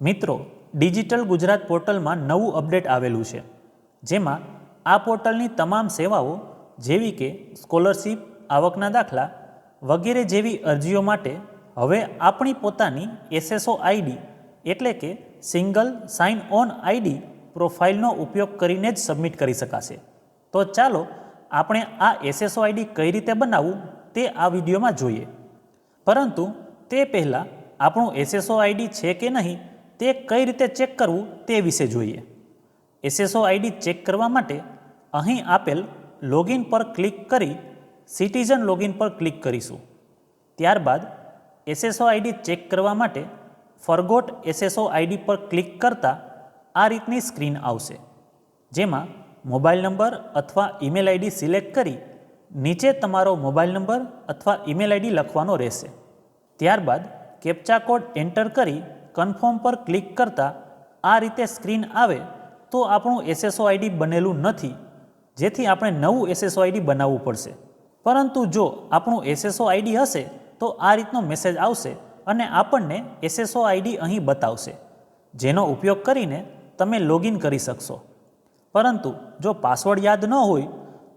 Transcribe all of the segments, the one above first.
મિત્રો, ડિજિટલ ગુજરાત પોર્ટલમાં નવું અપડેટ આવેલું છે, જેમાં આ પોર્ટલની તમામ સેવાઓ જેવી કે સ્કોલરશીપ, આવકના દાખલા વગેરે જેવી અરજીઓ માટે હવે આપણી પોતાની એસએસઓ આઈડી એટલે કે સિંગલ સાઇન ઓન આઈડી પ્રોફાઇલનો ઉપયોગ કરીને જ સબમિટ કરી શકાશે. તો ચાલો આપણે આ એસએસઓ આઈડી કઈ રીતે બનાવવું તે આ વિડીયોમાં જોઈએ. પરંતુ તે પહેલાં આપણું એસએસઓ આઈડી છે કે નહીં તે કઈ રીતે ચેક કરવું તે વિશે જોઈએ. એસએસઓ આઈડી ચેક કરવા માટે અહીં આપેલ લોગિન પર ક્લિક કરી સિટીઝન લોગિન પર ક્લિક કરીશું. ત્યારબાદ એસએસઓ આઈડી ચેક કરવા માટે ફરગોટ એસએસઓ આઈડી પર ક્લિક કરતાં આ રીતની સ્ક્રીન આવશે. જેમાં મોબાઈલ નંબર અથવા ઈમેલ આઈડી સિલેક્ટ કરી નીચે તમારો મોબાઈલ નંબર અથવા ઈમેલ આઈડી લખવાનો રહેશે. ત્યારબાદ કેપ્ચા કોડ એન્ટર કરી કન્ફર્મ પર ક્લિક કરતાં આ રીતે સ્ક્રીન આવે તો આપણું એસએસઓ આઈડી બનેલું નથી. જેથી આપણે નવું એસએસઓ આઈડી બનાવવું પડશે. પરંતુ જો આપણું એસએસઓ આઈડી હશે, તો આ રીતનો મેસેજ આવશે અને આપણને એસએસઓ આઈડી અહીં બતાવશે, જેનો ઉપયોગ કરીને તમે લોગિન કરી શકશો. પરંતુ જો પાસવર્ડ યાદ ન હોય,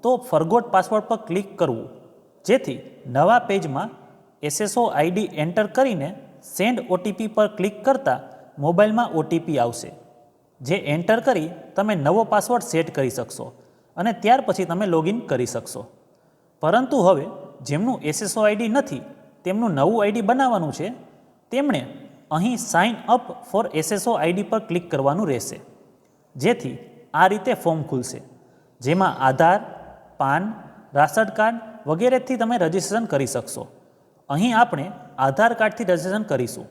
તો ફરગોટ પાસવર્ડ પર ક્લિક કરવું. જેથી નવા પેજમાં એસએસઓ આઈડી એન્ટર કરીને સેન્ડ ઓટીપી પર ક્લિક કરતાં મોબાઈલમાં ઓટીપી આવશે. જે એન્ટર કરી તમે નવો પાસવર્ડ સેટ કરી શકશો અને ત્યાર પછી તમે લોગિન કરી શકશો. પરંતુ હવે જેમનું એસએસઓ આઈડી નથી, તેમનું નવું આઈડી બનાવવાનું છે, તેમણે અહીં sign up for SSO ID પર ક્લિક કરવાનું રહેશે. જેથી આ રીતે ફોર્મ ખુલશે. જેમાં આધાર, પાન, રાશન કાર્ડ વગેરેથી તમે રજિસ્ટ્રેશન કરી શકશો. અહીં આપણે આધાર કાર્ડથી રજિસ્ટ્રેશન કરીશું.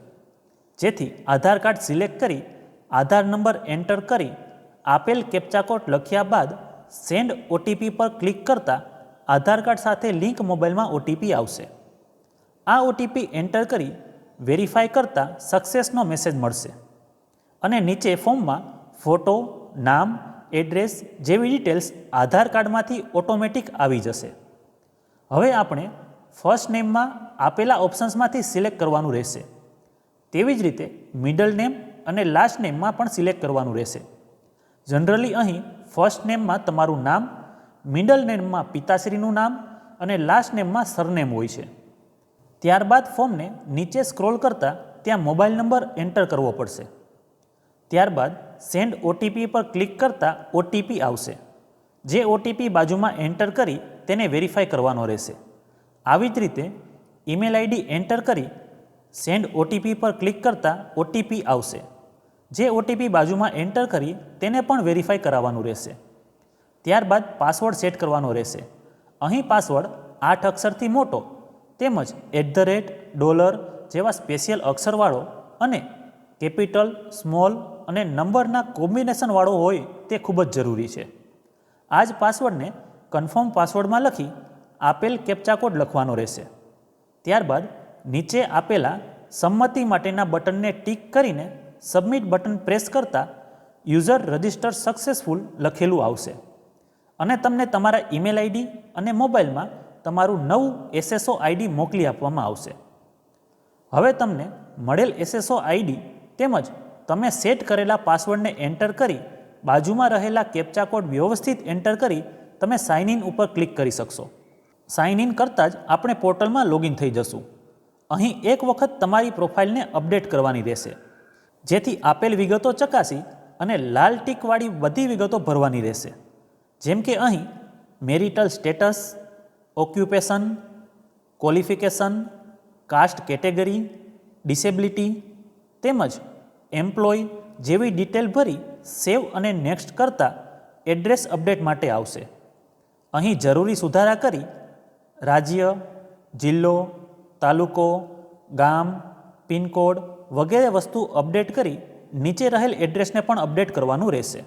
જેથી આધાર કાર્ડ સિલેક્ટ કરી, આધાર નંબર એન્ટર કરી, આપેલ કેપ્ચા કોડ લખ્યા બાદ સેન્ડ ઓટીપી પર ક્લિક કરતાં આધાર કાર્ડ સાથે લિંક મોબાઈલમાં ઓટીપી આવશે. આ ઓટીપી એન્ટર કરી વેરીફાઈ કરતાં સક્સેસનો મેસેજ મળશે. અને નીચે ફોર્મમાં ફોટો, નામ, એડ્રેસ જેવી ડિટેલ્સ આધાર કાર્ડમાંથી ઓટોમેટિક આવી જશે. હવે આપણે ફર્સ્ટ નેમમાં આપેલા ઓપ્શન્સમાંથી સિલેક્ટ કરવાનું રહેશે. તેવી જ રીતે મિડલ નેમ અને લાસ્ટ નેમમાં પણ સિલેક્ટ કરવાનું રહેશે. જનરલી અહીં ફર્સ્ટ નેમમાં તમારું નામ મિડલ નેમમાં પિતાશ્રીનું નામ અને લાસ્ટ નેમમાં સરનેમ હોય છે. ત્યારબાદ ફોર્મને નીચે સ્ક્રોલ કરતાં ત્યાં મોબાઈલ નંબર એન્ટર કરવો પડશે. ત્યારબાદ સેન્ડ ઓટીપી પર ક્લિક કરતાં ઓટીપી આવશે. જે ઓટીપી બાજુમાં એન્ટર કરી તેને વેરીફાઈ કરવાનો રહેશે. આવી જ રીતે ઈમેલ આઈડી એન્ટર કરી સેન્ડ ઓટીપી પર ક્લિક કરતાં ઓટીપી આવશે. જે ઓટીપી બાજુમાં એન્ટર કરી તેને પણ વેરીફાઈ કરાવવાનું રહેશે. ત્યારબાદ પાસવર્ડ સેટ કરવાનો રહેશે. અહીં પાસવર્ડ આઠ અક્ષરથી મોટો, તેમજ એટ ધ રેટ ડોલર જેવા સ્પેશિયલ અક્ષરવાળો અને કેપિટલ સ્મોલ અને નંબરના કોમ્બિનેશનવાળો હોય તે ખૂબ જ જરૂરી છે. આ જ પાસવર્ડને કન્ફર્મ પાસવર્ડમાં લખી આપેલ કેપ્ચા કોડ લખવાનો રહેશે. ત્યારબાદ નીચે આપેલા સંમતિ માટેના બટનને ટીક કરીને સબમિટ બટન પ્રેસ કરતાં યુઝર રજિસ્ટર સક્સેસફુલ લખેલું આવશે. અને તમને તમારા ઈમેલ આઈડી અને મોબાઈલમાં તમારું નવું એસએસઓ આઈડી મોકલી આપવામાં આવશે. હવે તમને મળેલ એસએસઓ આઈડી તેમજ તમે સેટ કરેલા પાસવર્ડને એન્ટર કરી બાજુમાં રહેલા કેપ્ચા કોડ વ્યવસ્થિત એન્ટર કરી તમે સાઇન ઇન ઉપર ક્લિક કરી શકશો. સાઇન ઇન કરતાં જ આપણે પોર્ટલમાં લોગિન થઈ જશું. અહીં એક વખત તમારી પ્રોફાઇલને અપડેટ કરવાની રહેશે. જેથી આપેલ વિગતો ચકાસી અને લાલ ટીકવાળી બધી વિગતો ભરવાની રહેશે. જેમ કે અહીં marital status occupation qualification caste category disability તેમજ એમ્પ્લોય જેવી ડિટેલ ભરી સેવ અને નેક્સ્ટ કરતાં એડ્રેસ અપડેટ માટે આવશે. અહીં જરૂરી સુધારા કરી રાજ્ય, જિલ્લો, તાલુકો, ગામ, પિનકોડ વગેરે વસ્તુ અપડેટ કરી નીચે રહેલ એડ્રેસને પણ અપડેટ કરવાનું રહેશે.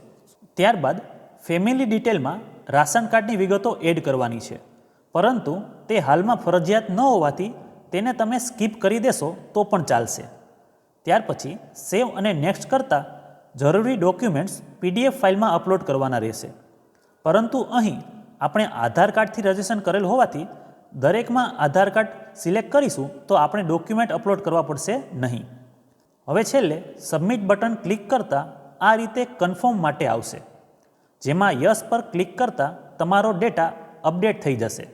ત્યારબાદ ફેમિલી ડિટેલમાં રાશન કાર્ડની વિગતો એડ કરવાની છે. પરંતુ તે હાલમાં ફરજિયાત ન હોવાથી તેને તમે સ્કીપ કરી દેશો તો પણ ચાલશે. ત્યાર પછી સેવ અને નેક્સ્ટ કરતાં જરૂરી ડોક્યુમેન્ટ્સ પીડીએફ ફાઇલમાં અપલોડ કરવાના રહેશે. પરંતુ અહીં આપણે આધાર કાર્ડથી રજીસ્ટ્રેશન કરેલ હોવાથી દરેકમાં આધાર કાર્ડ સિલેક્ટ કરીશું તો આપણે ડોક્યુમેન્ટ અપલોડ કરવા પડશે નહીં. હવે છેલ્લે સબમિટ બટન ક્લિક કરતાં આ રીતે કન્ફર્મ માટે આવશે. જેમાં યસ પર ક્લિક કરતાં તમારો ડેટા અપડેટ થઈ જશે.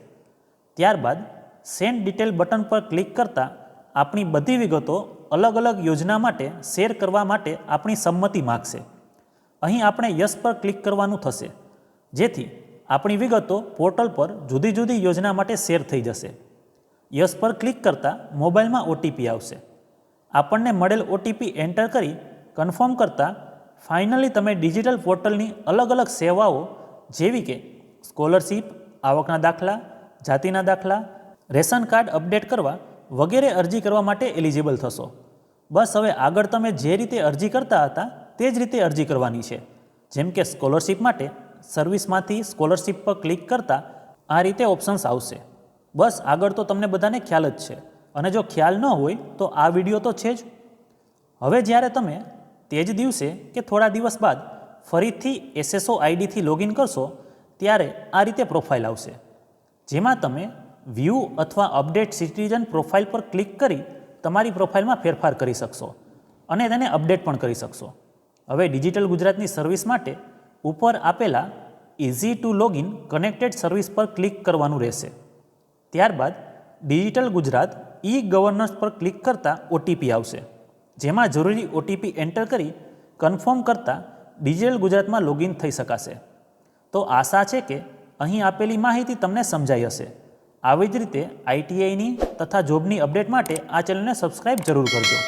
ત્યારબાદ સેન્ડ ડિટેલ બટન પર ક્લિક કરતાં આપણી બધી વિગતો અલગ અલગ યોજના માટે શેર કરવા માટે આપણી સંમતિ માગશે. અહીં આપણે યસ પર ક્લિક કરવાનું થશે. જેથી આપણી વિગતો પોર્ટલ પર જુદી જુદી યોજના માટે શેર થઈ જશે. યસ પર ક્લિક કરતાં મોબાઈલમાં ઓટીપી આવશે. આપણને મળેલ ઓટીપી એન્ટર કરી કન્ફર્મ કરતાં ફાઇનલી તમે ડિજિટલ પોર્ટલની અલગ અલગ સેવાઓ જેવી કે સ્કોલરશીપ, આવકના દાખલા, જાતિના દાખલા, રેશન કાર્ડ અપડેટ કરવા વગેરે અરજી કરવા માટે એલિજિબલ થશો. બસ હવે આગળ તમે જે રીતે અરજી કરતા હતા તે જ રીતે અરજી કરવાની છે. જેમ કે સ્કોલરશીપ માટે સર્વિસમાંથી સ્કોલરશિપ પર ક્લિક કરતાં આ રીતે ઓપ્શન્સ આવશે. બસ આગળ તો તમને બધાને ખ્યાલ જ છે. અને જો ખ્યાલ ન હોય તો આ વીડિયો તો છે જ. હવે જ્યારે તમે તે જ દિવસે કે થોડા દિવસ બાદ ફરીથી એસએસઓ આઈડીથી લોગિન કરશો, ત્યારે આ રીતે પ્રોફાઇલ આવશે. જેમાં તમે વ્યૂ અથવા અપડેટ સિટીઝન પ્રોફાઇલ પર ક્લિક કરી તમારી પ્રોફાઇલમાં ફેરફાર કરી શકશો અને તેને અપડેટ પણ કરી શકશો. હવે ડિજિટલ ગુજરાતની સર્વિસ માટે ઉપર આપેલા easy to login connected service પર ક્લિક કરવાનું રહેશે. ત્યારબાદ ડિજિટલ ગુજરાત ઈ ગવર્નન્સ પર ક્લિક કરતાં ઓટીપી આવશે. જેમાં જરૂરી ઓટીપી એન્ટર કરી કન્ફર્મ કરતાં ડિજિટલ ગુજરાતમાં લોગિન થઈ શકાશે. તો આશા છે કે અહીં આપેલી માહિતી તમને સમજાઈ હશે. આવી જ રીતે આઈટીઆઈની તથા જોબની અપડેટ માટે આ ચેનલને સબસ્ક્રાઇબ જરૂર કરજો.